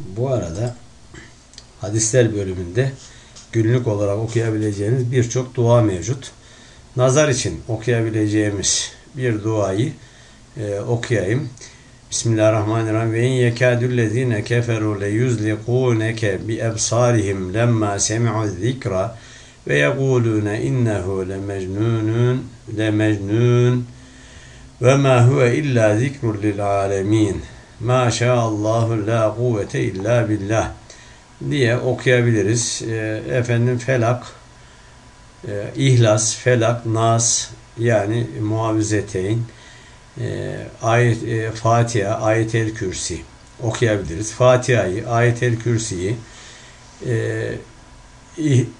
Bu arada hadisler bölümünde günlük olarak okuyabileceğiniz birçok dua mevcut. Nazar için okuyabileceğimiz bir duayı e, okuyayım. Bismillahirrahmanirrahim. Ve in yekâdüllezîne keferû le yuzliqûneke bi ebsârihim lemmâ semi'u zikra ve yegûlûne innehu le mecnûnun le mecnûn ve ma huve illa zikrun lil alemin. Ma şa'allahu la kuvvete illa billah diye okuyabiliriz. E, efendim felak, e, ihlas, felak, nas yani muavizeteyn, e, ayet, e, Fatiha, ayet-el kürsi okuyabiliriz. Fatiha'yı, ayet-el kürsiyi, e,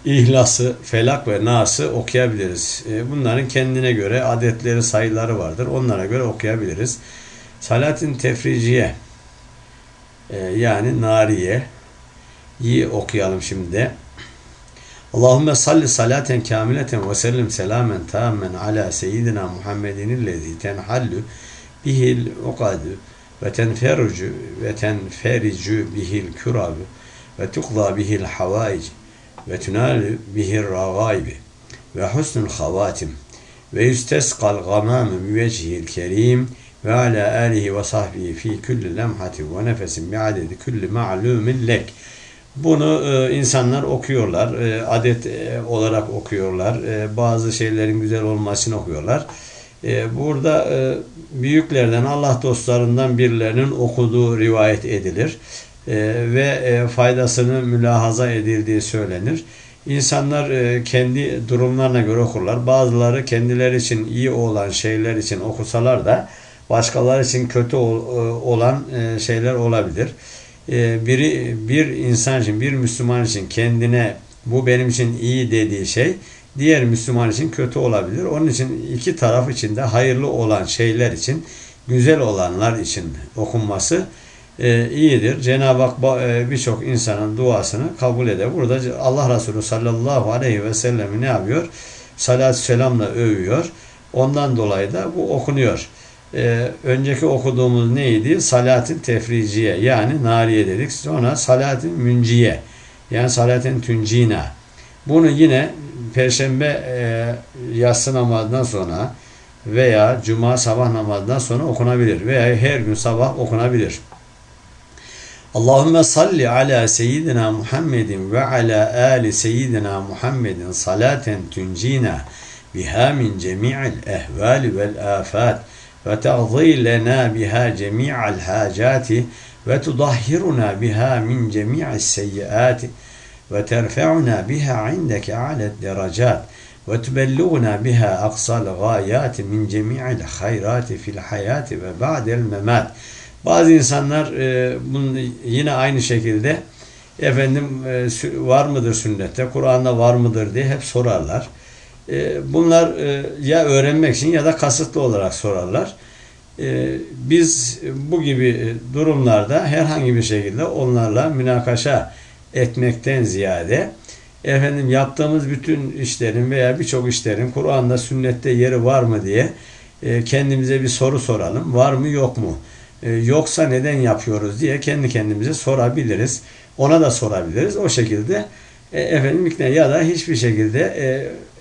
İhlas'ı, Felak ve Nas'ı okuyabiliriz. Bunların kendine göre adetleri, sayıları vardır. Onlara göre okuyabiliriz. Salatin tefriciye e, yani nariye iyi okuyalım şimdi. Allahümme salli salaten kamileten ve sellim selamen tamamen ala seyyidina Muhammedin illezi tenhallu bihil ukadu ve tenferucu ve tenfericu bihil kurabu ve tukla bihil havaic ve tünal bihir ragaybi ve husnul havatim ve yüstesqal gamamı bi vecihil kerim ve ala alihi ve sahbihi fi kulli lemhati ve nefesin bi adedi kulli ma'lumin lek. Bunu e, insanlar okuyorlar, e, adet e, olarak okuyorlar, e, bazı şeylerin güzel olmasını okuyorlar. E, burada e, büyüklerden, Allah dostlarından birilerinin okuduğu rivayet edilir e, ve e, faydasını mülahaza edildiği söylenir. İnsanlar e, kendi durumlarına göre okurlar. Bazıları kendileri için iyi olan şeyler için okusalar da başkaları için kötü e, olan e, şeyler olabilir. E, biri bir insan için, bir Müslüman için kendine bu benim için iyi dediği şey diğer Müslüman için kötü olabilir. Onun için iki taraf için de hayırlı olan şeyler için, güzel olanlar için okunması e, iyidir. Cenab-ı Hak birçok insanın duasını kabul eder. Burada Allah Resulü sallallahu aleyhi ve sellem ne yapıyor? Salat selamla övüyor. Ondan dolayı da bu okunuyor. E, önceki okuduğumuz neydi? Salatin tefriciye yani nariye dedik. Sonra salatin münciye yani salatin tüncina. Bunu yine Perşembe e, yatsı namazından sonra veya Cuma sabah namazından sonra okunabilir veya her gün sabah okunabilir. Allahümme salli ala seyyidina Muhammedin ve ala ali seyyidina Muhammedin salaten tuncina biha min cemi'il ehvali vel afat ve teğzi lena biha cemi'al hacati ve tudahhiruna biha min cemi'is seyyiati ve terfe'una biha indeke a'let derecat ve tubelluğuna biha aksal gayati min cemi'il hayrati fil hayati ve ba'del memat bazı insanlar e, bunu yine aynı şekilde efendim e, var mıdır sünnette, Kur'an'da var mıdır diye hep sorarlar. E, bunlar e, ya öğrenmek için ya da kasıtlı olarak sorarlar. E, biz bu gibi durumlarda herhangi bir şekilde onlarla münakaşa etmekten ziyade efendim yaptığımız bütün işlerin veya birçok işlerin Kur'an'da sünnette yeri var mı diye kendimize bir soru soralım. Var mı yok mu? Yoksa neden yapıyoruz diye kendi kendimize sorabiliriz. Ona da sorabiliriz. O şekilde efendim ikna ya da hiçbir şekilde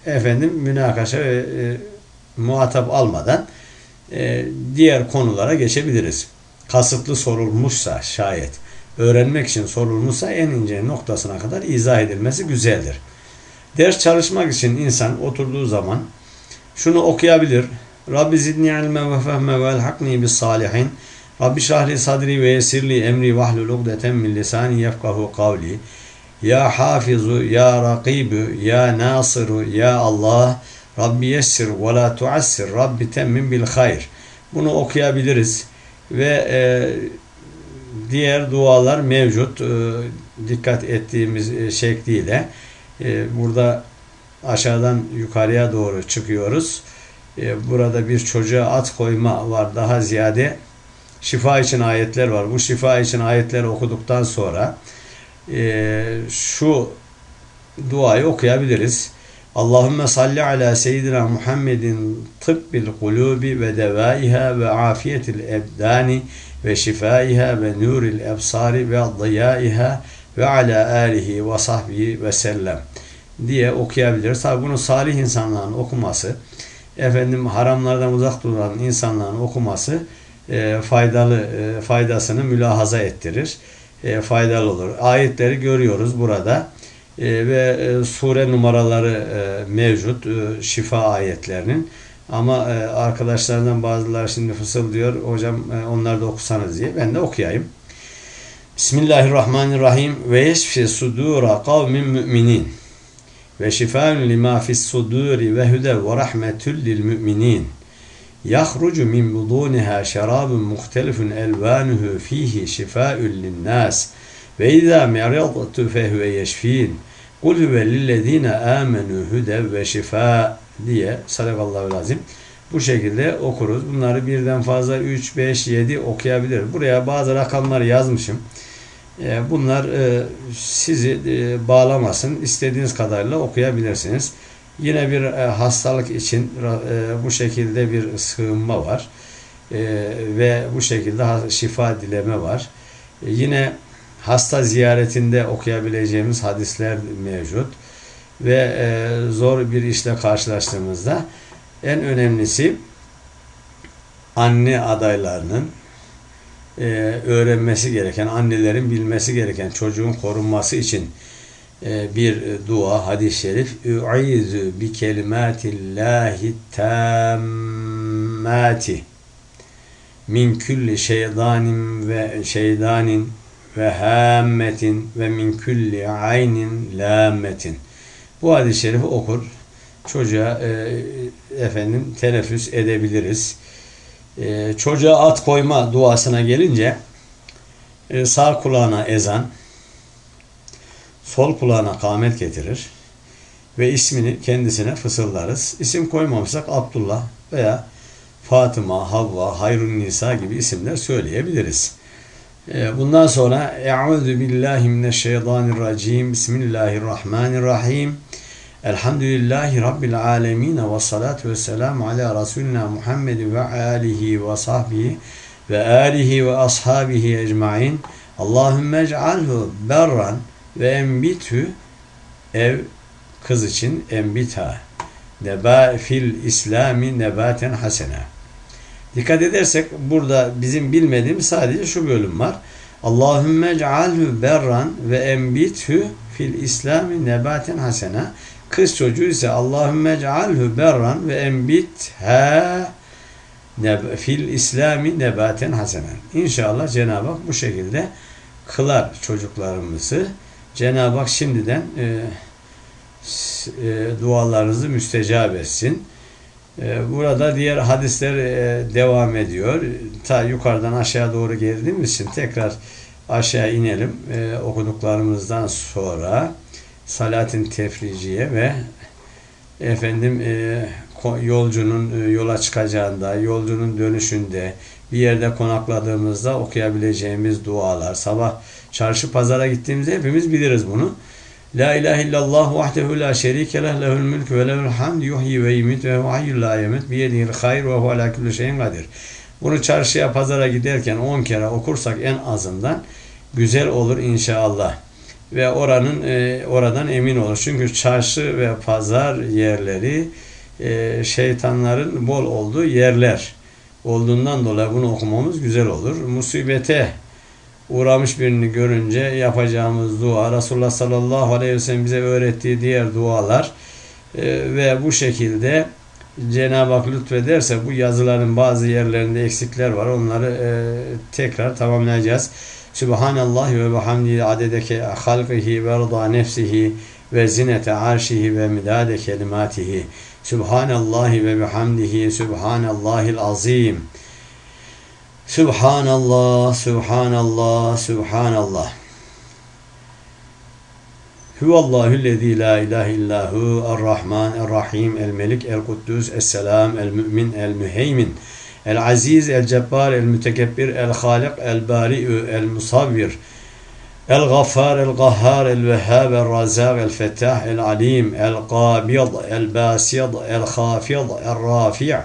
efendim münakaşa ve e, muhatap almadan e, diğer konulara geçebiliriz. Kasıtlı sorulmuşsa şayet öğrenmek için sorulmuşsa en ince noktasına kadar izah edilmesi güzeldir. Ders çalışmak için insan oturduğu zaman şunu okuyabilir. Rabbi zidni ilme ve fehme ve elhakni bis salihin. Rabbi şahli sadri ve yesirli emri vahlul ugdeten min lisani yefkahu kavli. Ya hafizu, ya rakibu, ya nasiru, ya Allah. Rabbi yessir ve la tuassir. Rabbi temmin bil hayr. Bunu okuyabiliriz. Ve e, diğer dualar mevcut. E, dikkat ettiğimiz e, şekliyle. E, burada aşağıdan yukarıya doğru çıkıyoruz. E, burada bir çocuğa at koyma var. Daha ziyade şifa için ayetler var. Bu şifa için ayetleri okuduktan sonra e, şu duayı okuyabiliriz. Allahümme salli ala seyyidina Muhammedin tıbbil kulubi ve devaiha ve afiyetil ebdani ve şifaiha ve nuril ebsari ve diyaiha ve ala alihi ve sahbihi ve sellem diye okuyabiliriz. Tabi bunu salih insanların okuması, efendim haramlardan uzak duran insanların okuması e, faydalı e, faydasını mülahaza ettirir. E, faydalı olur. Ayetleri görüyoruz burada. E, ve e, sure numaraları e, mevcut e, şifa ayetlerinin. Ama e, arkadaşlarından bazıları şimdi fısıldıyor. Hocam e, onları da okusanız diye. Ben de okuyayım. Bismillahirrahmanirrahim. Ve yeşfi sudura kavmin müminin. Ve şifaun lima fis suduri ve hude ve rahmetül lil müminin. Yahrucu min buduniha şerabun muhtelifun elvanuhu fihi şifaun linnas. Ve izâ meridtu fehuve yeşfîn. Kul huve lillezîne âmenû hude ve şifâ diye sadakallahu lazim. Bu şekilde okuruz. Bunları birden fazla 3, 5, 7 okuyabiliriz. Buraya bazı rakamlar yazmışım. E, bunlar e, sizi e, bağlamasın. İstediğiniz kadarıyla okuyabilirsiniz. Yine bir hastalık için bu şekilde bir sığınma var. Ve bu şekilde şifa dileme var. Yine hasta ziyaretinde okuyabileceğimiz hadisler mevcut. Ve zor bir işle karşılaştığımızda en önemlisi anne adaylarının e, öğrenmesi gereken, annelerin bilmesi gereken çocuğun korunması için e, bir dua, hadis-i şerif Ü'izu bi kelimatillahi tammati min külli şeydanin ve şeydanin ve hammetin ve min külli aynin lammetin. Bu hadis-i şerifi okur. Çocuğa e, efendim teneffüs edebiliriz e, çocuğa at koyma duasına gelince e, sağ kulağına ezan, sol kulağına kâmet getirir ve ismini kendisine fısıldarız. İsim koymamışsak Abdullah veya Fatıma, Havva, Hayrun Nisa gibi isimler söyleyebiliriz. E, bundan sonra Eûzü billahi mineşşeytanirracim Bismillahirrahmanirrahim Elhamdülillahi Rabbil alemin ve salatu ve selamu ala Resulina Muhammed ve alihi ve sahbihi ve alihi ve ashabihi ecmain. Allahümme ec'alhu berran ve embithü ev kız için embitha neba fil islami nebaten hasene. Dikkat edersek burada bizim bilmediğimiz sadece şu bölüm var. Allahümme ec'alhu berran ve embithü fil islami nebaten hasene. Kız çocuğu ise Allahümme cealhu berran ve embitha fil İslami nebaten hasenen. İnşallah Cenab-ı Hak bu şekilde kılar çocuklarımızı. Cenab-ı Hak şimdiden e, e, dualarınızı müstecab etsin. E, burada diğer hadisler e, devam ediyor. Ta yukarıdan aşağı doğru geldiğimiz için tekrar aşağı inelim e, okuduklarımızdan sonra salatin tefriciye ve efendim e, yolcunun e, yola çıkacağında, yolcunun dönüşünde, bir yerde konakladığımızda okuyabileceğimiz dualar. Sabah çarşı pazara gittiğimizde hepimiz biliriz bunu. La ilahe illallah vahdehu la şerike leh lehul mülk ve lehul hamd yuhyi ve yumit ve hayyul la yemut bi yedihil hayr ve huve ala kulli şeyin kadir. Bunu çarşıya pazara giderken 10 kere okursak en azından güzel olur inşallah ve oranın e, oradan emin olur. Çünkü çarşı ve pazar yerleri e, şeytanların bol olduğu yerler olduğundan dolayı bunu okumamız güzel olur. Musibete uğramış birini görünce yapacağımız dua Resulullah sallallahu aleyhi ve sellem bize öğrettiği diğer dualar e, ve bu şekilde Cenab-ı Hak lütfederse bu yazıların bazı yerlerinde eksikler var. Onları e, tekrar tamamlayacağız. Subhanallah ve bihamdihi adedeke halqihi ve rıda nefsihi ve zinete arşihi ve midade kelimatihi. Subhanallah ve bihamdihi subhanallahil azim. Subhanallah, Subhanallah, Subhanallah. Huvallahüllezî la ilahe illahu er-Rahman er-Rahim el-Melik el-Kuddüs es-Selam el-Mü'min el-Müheymin. El-Aziz, El-Cebbar, El-Mütekebbir, El-Halik, El-Bari'ü, El-Musavvir, El-Gaffar, El-Gahhar, El-Vehhab, El-Razak, El-Fettah, El-Alim, El-Qabid, El-Basid, El-Khafid, El-Rafi'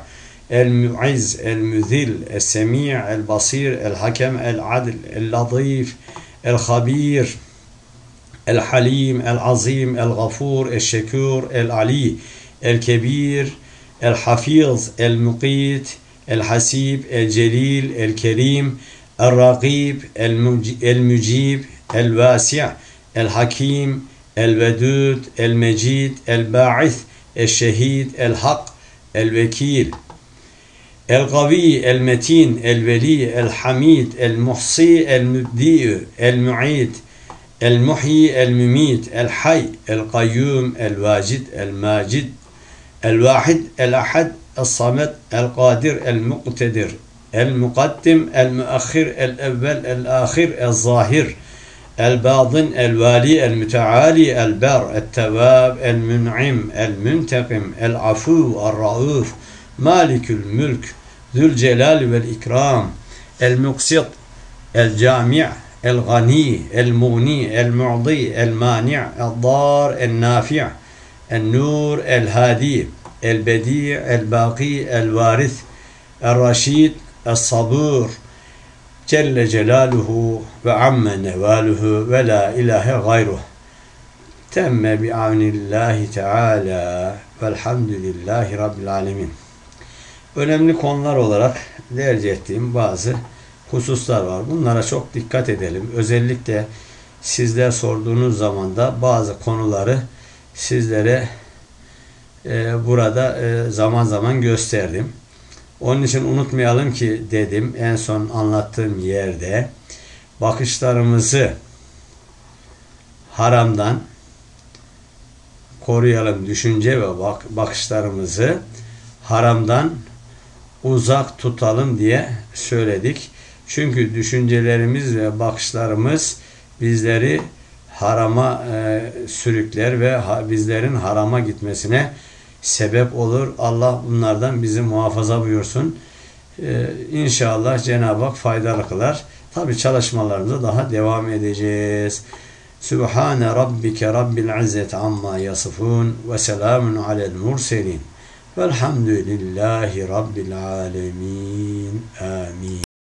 المعز المذل السميع البصير الحكم العدل اللطيف الخبير الحليم العظيم الغفور الشكور العلي الكبير الحفيظ المقيت الحسيب الجليل الكريم الرقيب المجيب الواسع الحكيم الودود المجيد الباعث الشهيد الحق الوكيل. القوي المتين الولي الحميد المحصي المبدئ المعيد المحيي المميت الحي القيوم الواجد الماجد الواحد الأحد الصمد القادر المقتدر المقدم المؤخر الأول الآخر الظاهر الباطن الوالي المتعالي البر التواب المنعم المنتقم العفو الرؤوف Malikül Mülk Zülcelal vel İkram El Muksit El Cami' El Gani El Mugni El Mu'di El Mani' El Dar El Nafi' El Nur El Hadi El Bedi' El Baki El Varis El Raşid El Sabur Celle Celaluhu ve amme nevaluhu ve la ilahe gayruh. تم بعون الله تعالى والحمد لله رب العالمين Önemli konular olarak tercih ettiğim bazı hususlar var. Bunlara çok dikkat edelim. Özellikle sizler sorduğunuz zaman da bazı konuları sizlere e, burada e, zaman zaman gösterdim. Onun için unutmayalım ki dedim en son anlattığım yerde bakışlarımızı haramdan koruyalım. Düşünce ve bak bakışlarımızı haramdan uzak tutalım diye söyledik. Çünkü düşüncelerimiz ve bakışlarımız bizleri harama e, sürükler ve ha, bizlerin harama gitmesine sebep olur. Allah bunlardan bizi muhafaza buyursun. Ee, inşallah Cenab-ı Hak faydalı kılar. Tabi çalışmalarımıza daha devam edeceğiz. Sübhane Rabbike Rabbil İzzet amma yasifun ve selamun alel murselin velhamdülillahi Rabbil alemin. Amin.